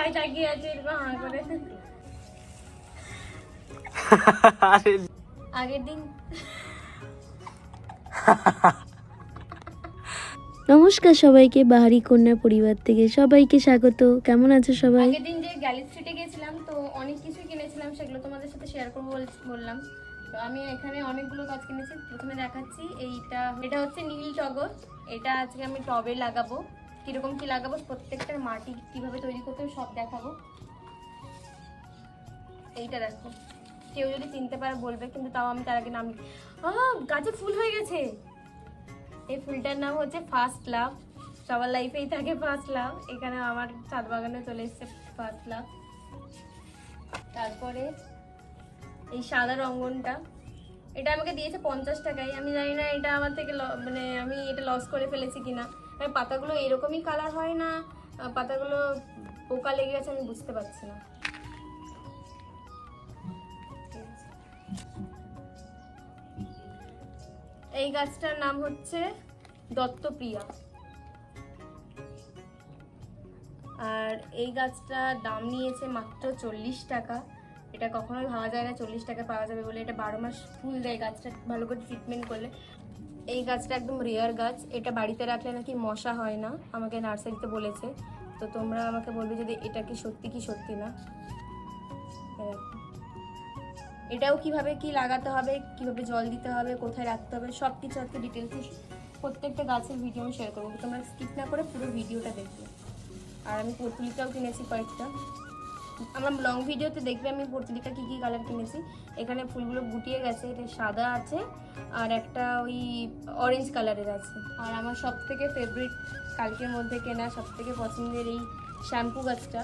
ভাই তাকিয়ে আছে এরকম হাঁ করে। আগের দিন। নমস্কার সবাইকে বাহারি কন্যা পরিবার থেকে সবাইকে স্বাগত। কেমন আছো সবাই? আগের দিন যে গ্যালি স্ট্রিটে গেছিলাম তো অনেক কিছু কিনেছিলাম সেগুলো তোমাদের সাথে শেয়ার করব বল- বললাম। তো আমি এখানে অনেকগুলো গাছ কিনেছি। প্রথমে দেখাচ্ছি এইটা এটা হচ্ছে নীল টগর এটা আজকে আমি টবে লাগাবো। কীরকম কি লাগাবো, প্রত্যেকটার মাটি কীভাবে তৈরি করতে সব দেখাবো। এইটা দেখো। কেউ যদি চিনতে পারে, বলবে, কিন্তু তাও আমি তার আগে নাম গাছে ফুল হয়ে গেছে। এই ফুলটার নাম হচ্ছে ফার্স্ট লাভ সবার লাইফেই থাকে ফার্স্ট লাভ এখানে আমার ছাদ বাগানে চলে এসেছে ফার্স্ট লাভ তারপরে এই সাদা রঙ্গনটা। এটা আমাকে দিয়েছে পঞ্চাশ টাকায়। আমি জানি না এটা আমার থেকে মানে আমি এটা লস করে ফেলেছি কিনা। পাতাগুলো এরকমই কালার হয় না? পাতাগুলো পোকা লেগে গেছে, আমি বুঝতে পারছি না। এই গাছটার নাম হচ্ছে দত্তপ্রিয়া। আর এই গাছটার দাম নিয়েছে মাত্র চল্লিশ টাকা। এটা কখনোই ভাবা যায় না, চল্লিশ টাকা পাওয়া যাবে বলে। এটা বারো মাস ফুল দেয় গাছটা, ভালো করে ট্রিটমেন্ট করলে। এই গাছটা একদম রেয়ার গাছ, এটা বাড়িতে রাখলে নাকি মশা হয় না? আমাকে নার্সারিতে বলেছে। তো তোমরা আমাকে বলবে যদি এটা কি সত্যি কি সত্যি না। এই এটাও কীভাবে কি লাগাতে হবে, কীভাবে জল দিতে হবে, কোথায় রাখতে হবে সব কিছু আজকে ডিটেলসে প্রত্যেকটা গাছের ভিডিও আমি শেয়ার করব। তোমরা স্কিপ না করে পুরো ভিডিওটা দেখবে। আর আমি পর্তুলিকাও কিনেছি কয়েকটা। আমরা লং ভিডিওতে দেখবে আমি পর্তুলিকা কী কী কালার কিনেছি। এখানে ফুলগুলো গুটিয়ে গেছে এটা সাদা আছে, আর একটা ওই অরেঞ্জ কালারের আছে। আর আমার সব থেকে ফেভারিট কালকের মধ্যে কেনা সব থেকে পছন্দের এই শ্যাম্পু গাছটা,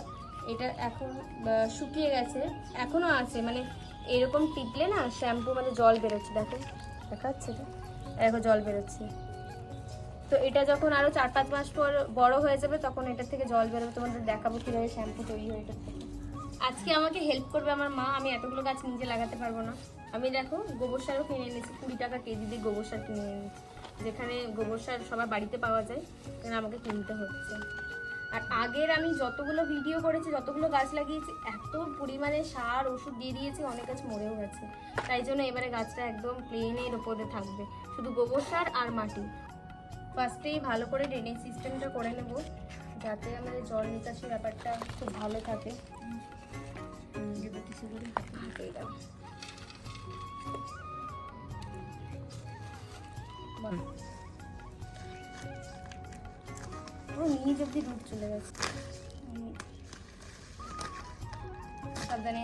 এটা এখন শুকিয়ে গেছে এখনও আছে মানে এরকম টিপলে না শ্যাম্পু মানে জল বেরোচ্ছে, দেখো দেখা যাচ্ছে? দেখো, জল বেরোচ্ছে। তো এটা যখন আরও চার পাঁচ মাস পর বড় হয়ে যাবে, তখন এটা থেকে জল বেরোবে, তোমাদের দেখাবো কীভাবে শ্যাম্পু তৈরি হয় এটা থেকে। আজকে আমাকে হেল্প করবে আমার মা, আমি এতগুলো গাছ নিজে লাগাতে পারব না। আমি দেখো গোবর সারও কিনে এনেছি, কুড়ি টাকা কেজি দিয়ে গোবর সার কিনে এনেছি। যেখানে গোবর সার সবার বাড়িতে পাওয়া যায়, সেখানে আমাকে কিনতে হচ্ছে। আর আগের আমি যতগুলো ভিডিও করেছি, যতগুলো গাছ লাগিয়েছি, এত পরিমাণে সার, ওষুধ দিয়ে দিয়েছি, অনেক গাছ মরেও গেছে। তাই জন্য এবারে গাছটা একদম প্লেনের ওপরে থাকবে। শুধু গোবর সার আর মাটি। ফার্স্টেই ভালো করে ড্রেনেজ সিস্টেমটা করে নেব, যাতে আমাদের জল নিকাশি ব্যাপারটা খুব ভালো থাকে। হুম, হাতেই দাও। বাহ। পুরো নিচ অব্দি দুধ চলে গেছে। সাবধানে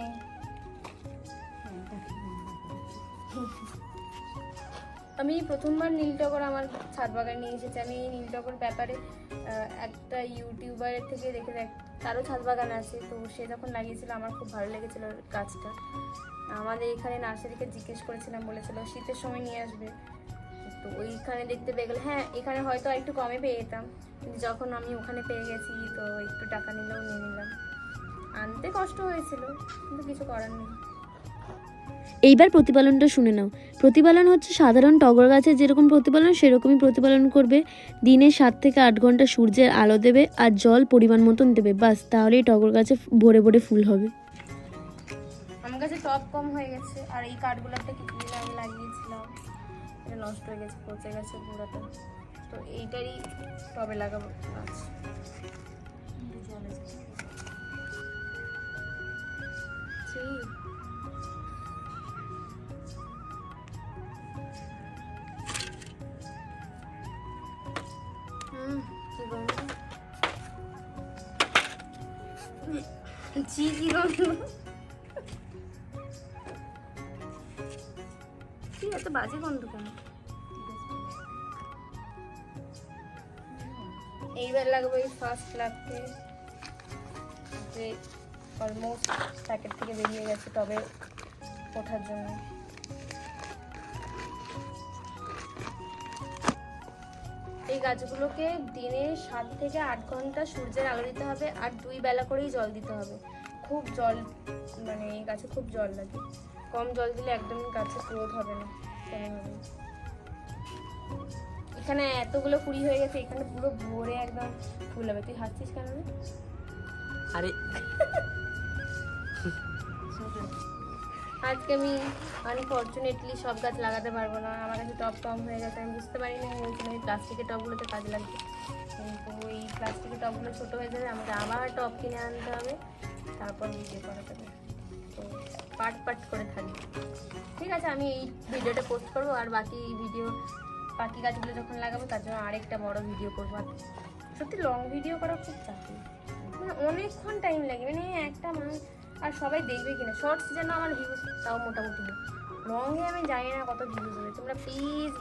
আমি প্রথমবার নীলটগর আমার ছাদ বাগানে নিয়ে এসেছি আমি এই নীলটগর ব্যাপারে একটা ইউটিউবারের থেকে দেখে দেখ তারও ছাদ বাগান আছে, তো সে যখন লাগিয়েছিল, আমার খুব ভালো লেগেছিল গাছটা। আমাদের এখানে নার্সারিকে জিজ্ঞেস করেছিলাম, বলেছিল, শীতের সময় নিয়ে আসবে। তো ওইখানে দেখতে পেয়ে গেলে হ্যাঁ এখানে হয়তো একটু কমে পেয়ে যেতাম। কিন্তু যখন আমি ওখানে পেয়ে গেছি, তো একটু টাকা নিলেও নিয়ে নিলাম। আনতে কষ্ট হয়েছিল, কিন্তু কিছু করার নেই। এইবার প্রতিপালনটা শুনে নাও। প্রতিপালন হচ্ছে সাধারণ টগর গাছের যেরকম প্রতিপালন, সেরকমই প্রতিপালন করবে। দিনে সাত থেকে আট ঘণ্টা সূর্যের আলো দেবে আর জল পরিমাণ মতন দেবে। বাস, তাহলেই টগর গাছে ভরে ভরে ফুল হবে। আমার কাছে টপ কম হয়ে গেছে গেছে গেছে তো লাগাবো। গাছ। ছি, কি? কি এত বাজে গন্ধ কেন এইবার লাগবে ফার্স্ট লাগবে যে অলমোস্ট প্যাকেট থেকে বেরিয়ে গেছে তবে ওঠার জন্য এই গাছগুলোকে দিনে সাত থেকে আট ঘণ্টা সূর্যের আলো দিতে হবে আর দুই বেলা করেই জল দিতে হবে খুব জল মানে এই গাছে খুব জল লাগে কম জল দিলে একদমই গাছে গ্রোথ হবে না কোনোভাবেই। এখানে এতগুলো কুড়ি হয়ে গেছে এখানে পুরো ভরে একদম ফুল হবে তুই হাসছিস কেন? আরে আজকে আমি আনফর্চুনেটলি সব গাছ লাগাতে পারব না। আমার কাছে টপ কম হয়ে গেছে, আমি বুঝতে পারিনি, আমি বলছিলাম এই প্লাস্টিকের টবগুলোতে কাজে লাগবে। কিন্তু ওই প্লাস্টিকের টবগুলো ছোটো হয়ে যাবে আমাকে আবার টব কিনে আনতে হবে, তারপর ভিডিও করা যাবে তো পার্ট পার্ট করে থাকবে ঠিক আছে, আমি এই ভিডিওটা পোস্ট করব, আর বাকি ভিডিও বাকি গাছগুলো যখন লাগাবো, তার জন্য আরেকটা বড় ভিডিও করব। আর সত্যি লং ভিডিও করা খুব চাকরি মানে অনেকক্ষণ টাইম লাগে মানে একটা মাস আর সবাই দেখবে কিনা? শর্টস যেন আমার ভিউজ তাও মোটামুটি লংয়ে আমি জানি না কত ভিউজ হবে তোমরা প্লিজ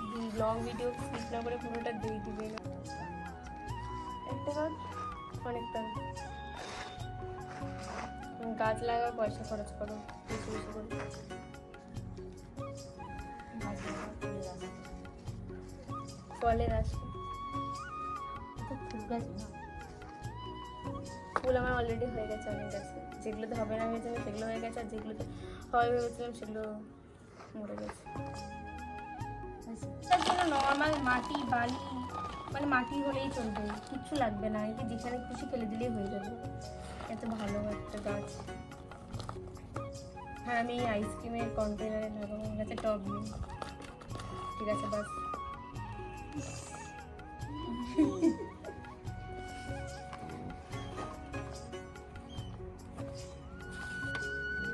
লং ভিডিও স্কিপ না করে পুরোটা দিয়ে দিবে। একটা গাছ অনেকটা। গাছ লাগাও পয়সা খরচ করো বেশি বেশি করে। ফলের আসে ফুল আমার অলরেডি হয়ে গেছে অনেক গাছে যেগুলোতে হবে না ভেবেছিলাম সেগুলো হয়ে গেছে, আর যেগুলোতে হবে ভেবেছিলাম সেগুলো মরে গেছে। তার জন্য নর্মাল মাটি, বালি মানে মাটি হলেই চলবে, কিচ্ছু লাগবে না একে যেখানে খুশি ফেলে দিলেই হয়ে যাবে। এত ভালো একটা গাছ। হ্যাঁ আমি আইসক্রিমের কন্টেনারে লাগাবো, আমার কাছে টব নেই ঠিক আছে, বাস।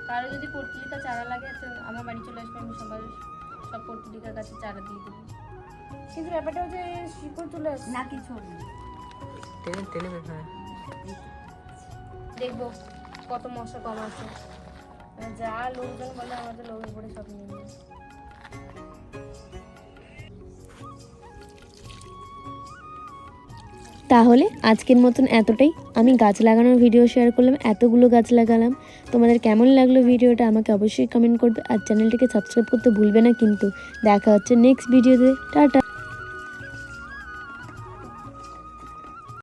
কারও যদি পর্তুলিকা চারা লাগে তো আমার বাড়ি চলে আসবে আমি সবার সব পর্তুলিকার কাছে চারা দিয়ে দেবো। কিন্তু ব্যাপারটা হচ্ছে শিকড় চলে আসে না কিছু তেলে হ্যাঁ। দেখব কত মশা কম আছে। মানে যা লোকজন বলে আমাদের লোকের উপরে সব নিয়ে। তাহলে আজকের মতন এতটাই। আমি গাছ লাগানোর ভিডিও শেয়ার করলাম, এতগুলো গাছ লাগালাম। তোমাদের কেমন লাগল ভিডিওটা আমাকে অবশ্যই কমেন্ট করবে। আর চ্যানেলটিকে সাবস্ক্রাইব করতে ভুলবে না কিন্তু। দেখা হচ্ছে নেক্সট ভিডিওতে টাটা।